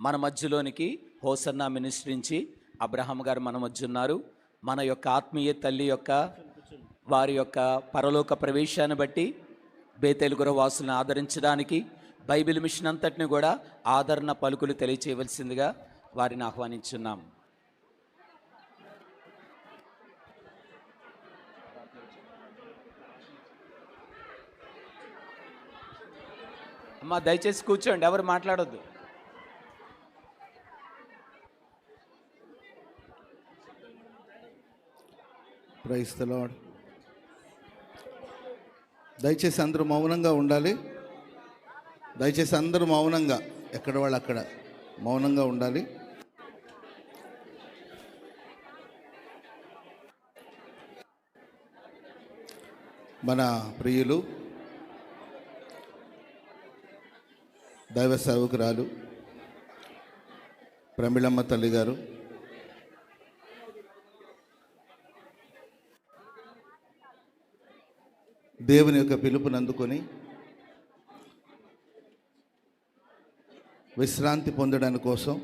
మన మధ్యలోనికి హోసన్నా మినిస్ట్రీ నుంచి అబ్రహాం గారు మన మధ్య ఉన్నారు మన యొక్క ఆత్మీయ తల్లి యొక్క వారి యొక్క పరలోక ప్రవేశాన్ని బట్టి బేతెలుగురు వాసులను ఆదరించడానికి బైబిల్ మిషన్ అంతటిని కూడా ఆదరణ పలుకులు తెలియచేయవలసిందిగా వారిని ఆహ్వానించున్నాం. అమ్మా దయచేసి కూర్చోండి ఎవరు మాట్లాడొద్దు. ప్రైస్ ద లాడ్ దయచేసి అందరూ మౌనంగా ఉండాలి. దయచేసి అందరూ మౌనంగా ఎక్కడ వాళ్ళు అక్కడ మౌనంగా ఉండాలి. మన ప్రియులు దైవ సేవకురాలు ప్రమిళమ్మ తల్లి గారు దేవుని యొక్క పిలుపుని అందుకొని విశ్రాంతి పొందడానికి కోసం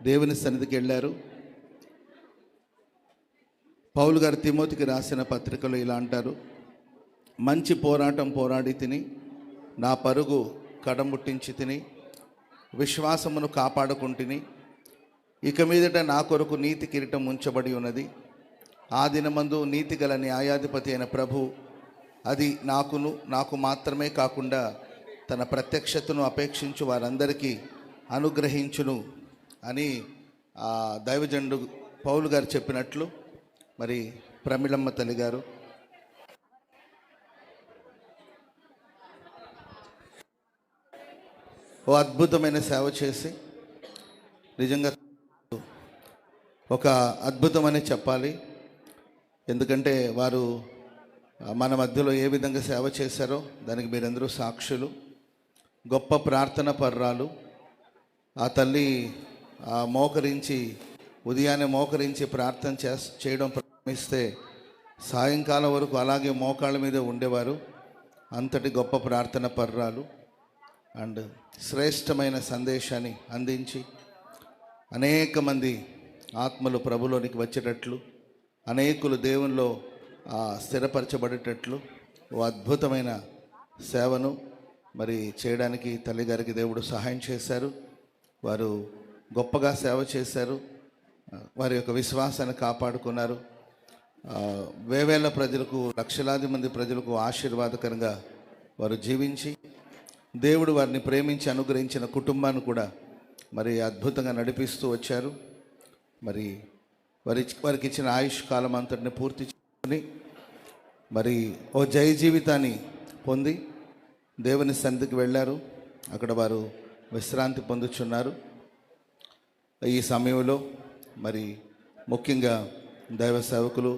దేవుని సన్నిధికి వెళ్ళారు. పౌలు గారు తిమోతికి రాసిన పత్రికలో ఇలా అంటారు మంచి పోరాటం పోరాడి తిని నా పరుగు కడముట్టించి తిని విశ్వాసమును కాపాడుకుంటుని ఇక మీదట నా కొరకు నీతి కిరీటం ఉంచబడి ఉన్నది. ఆ దినమందు నీతి గల న్యాయాధిపతి అయిన ప్రభు అది నాకును నాకు మాత్రమే కాకుండా తన ప్రత్యక్షతను అపేక్షించు వారందరికీ అనుగ్రహించును అని దైవజండు పౌలు గారు చెప్పినట్లు మరి ప్రమిళమ్మ తల్లి గారు. ఓ అద్భుతమైన సేవ చేసి నిజంగా ఒక అద్భుతమనే చెప్పాలి. ఎందుకంటే వారు మన మధ్యలో ఏ విధంగా సేవ చేశారో దానికి మీరందరూ సాక్షులు. గొప్ప ప్రార్థన పర్రాలు. ఆ తల్లి ఆ, మోకరించి ఉదయాన్నే మోకరించి ప్రార్థన చే చేయడం ప్రారంభిస్తే సాయంకాలం వరకు అలాగే మోకాళ్ళ మీద ఉండేవారు. అంతటి గొప్ప ప్రార్థన పర్రాలు. అండ్ శ్రేష్టమైన సందేశాన్ని అందించి అనేక మంది ఆత్మలు ప్రభులోనికి వచ్చేటట్లు అనేకులు దేవునిలో స్థిరపరచబడేటట్లు ఓ అద్భుతమైన సేవను మరి చేయడానికి తల్లిగారికి దేవుడు సహాయం చేశారు. వారు గొప్పగా సేవ చేశారు. వారి యొక్క విశ్వాసాన్ని కాపాడుకున్నారు. వేవేల ప్రజలకు లక్షలాది మంది ప్రజలకు ఆశీర్వాదకరంగా వారు జీవించి దేవుడు వారిని ప్రేమించి అనుగ్రహించిన కుటుంబాన్ని కూడా మరి అద్భుతంగా నడిపిస్తూ వచ్చారు. మరి వారి వారికి ఇచ్చిన ఆయుష్ కాలం అంతటిని పూర్తి మరి ఓ జయ జీవితాన్ని పొంది దేవుని సన్నిధికి వెళ్ళారు. అక్కడ వారు విశ్రాంతి పొందుచున్నారు. ఈ సమయంలో మరి ముఖ్యంగా దైవ సేవకులు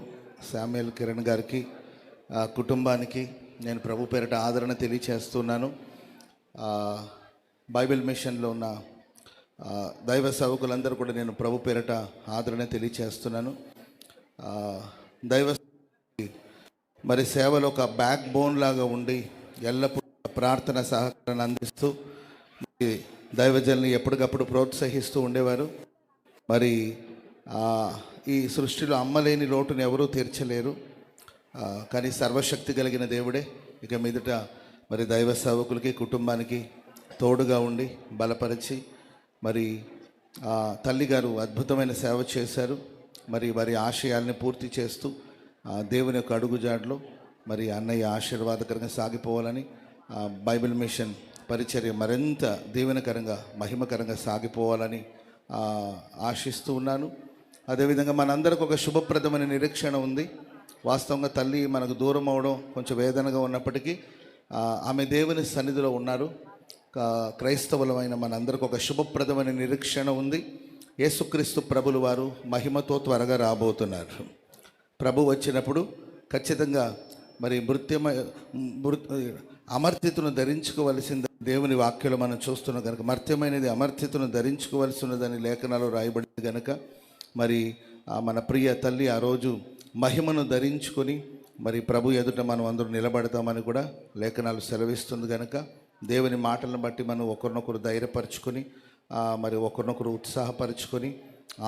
శామ్యుల్ కిరణ్ గారికి ఆ కుటుంబానికి నేను ప్రభు పేరిట ఆదరణ తెలియచేస్తున్నాను. బైబిల్ మిషన్లో ఉన్న దైవ సేవకులందరూ కూడా నేను ప్రభు పేరిట ఆదరణ తెలియచేస్తున్నాను. దైవ మరి సేవలో ఒక బ్యాక్ బోన్ లాగా ఉండి ఎల్లప్పుడూ ప్రార్థన సహకారాన్ని అందిస్తూ మరి దైవజల్ని ఎప్పటికప్పుడు ప్రోత్సహిస్తూ ఉండేవారు. మరి ఈ సృష్టిలో అమ్మలేని లోటును ఎవరూ తీర్చలేరు. కానీ సర్వశక్తి కలిగిన దేవుడే. ఇక మీదట మరి దైవ సేవకులకి కుటుంబానికి తోడుగా ఉండి బలపరిచి మరి ఆ, తల్లిగారు అద్భుతమైన సేవ చేశారు. మరి వారి ఆశయాల్ని పూర్తి చేస్తూ దేవుని యొక్క అడుగుజాడలో మరి అన్నయ్య ఆశీర్వాదకరంగా సాగిపోవాలని బైబిల్ మిషన్ పరిచర్య మరింత దీవెనకరంగా మహిమకరంగా సాగిపోవాలని ఆశిస్తూ ఉన్నాను. అదేవిధంగా మనందరికి ఒక శుభప్రదమైన నిరీక్షణ ఉంది. వాస్తవంగా తల్లి మనకు దూరం అవడం కొంచెం వేదనగా ఉన్నప్పటికీ ఆమె దేవుని సన్నిధిలో ఉన్నారు. క్రైస్తవులమైన మనందరికి ఒక శుభప్రదమైన నిరీక్షణ ఉంది. యేసుక్రీస్తు ప్రభులు వారు మహిమతో త్వరగా రాబోతున్నారు. ప్రభు వచ్చినప్పుడు ఖచ్చితంగా మరి మృత్యమ మృ- అమర్త్యతను ధరించుకోవలసింది దేవుని వాక్యలు మనం చూస్తున్నాం కనుక మర్త్యమైనది అమర్త్యతను ధరించుకోవలసి ఉన్నదని లేఖనాలు రాయబడింది కనుక మరి మన ప్రియ తల్లి ఆ రోజు మహిమను ధరించుకొని మరి ప్రభు ఎదుట మనం అందరూ నిలబడతామని కూడా లేఖనాలు సెలవిస్తుంది కనుక దేవుని మాటలను బట్టి మనం ఒకరినొకరు ధైర్యపరచుకొని మరి ఒకరినొకరు ఉత్సాహపరుచుకొని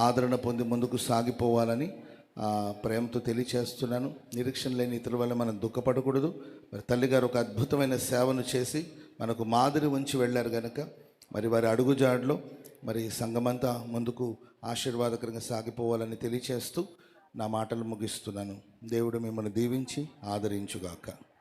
ఆదరణ పొంది ముందుకు సాగిపోవాలని ప్రేమతో తెలియచేస్తున్నాను. నిరీక్షణ లేని ఇతరుల వల్ల మనం దుఃఖపడకూడదు. మరి తల్లిగారు ఒక అద్భుతమైన సేవను చేసి మనకు మాదిరి ఉంచి వెళ్ళారు కనుక మరి వారి అడుగుజాడలో మరి సంఘమంతా ముందుకు ఆశీర్వాదకరంగా సాగిపోవాలని తెలియచేస్తూ నా మాటలు ముగిస్తున్నాను. దేవుడు మిమ్మల్ని దీవించి ఆదరించుగాక.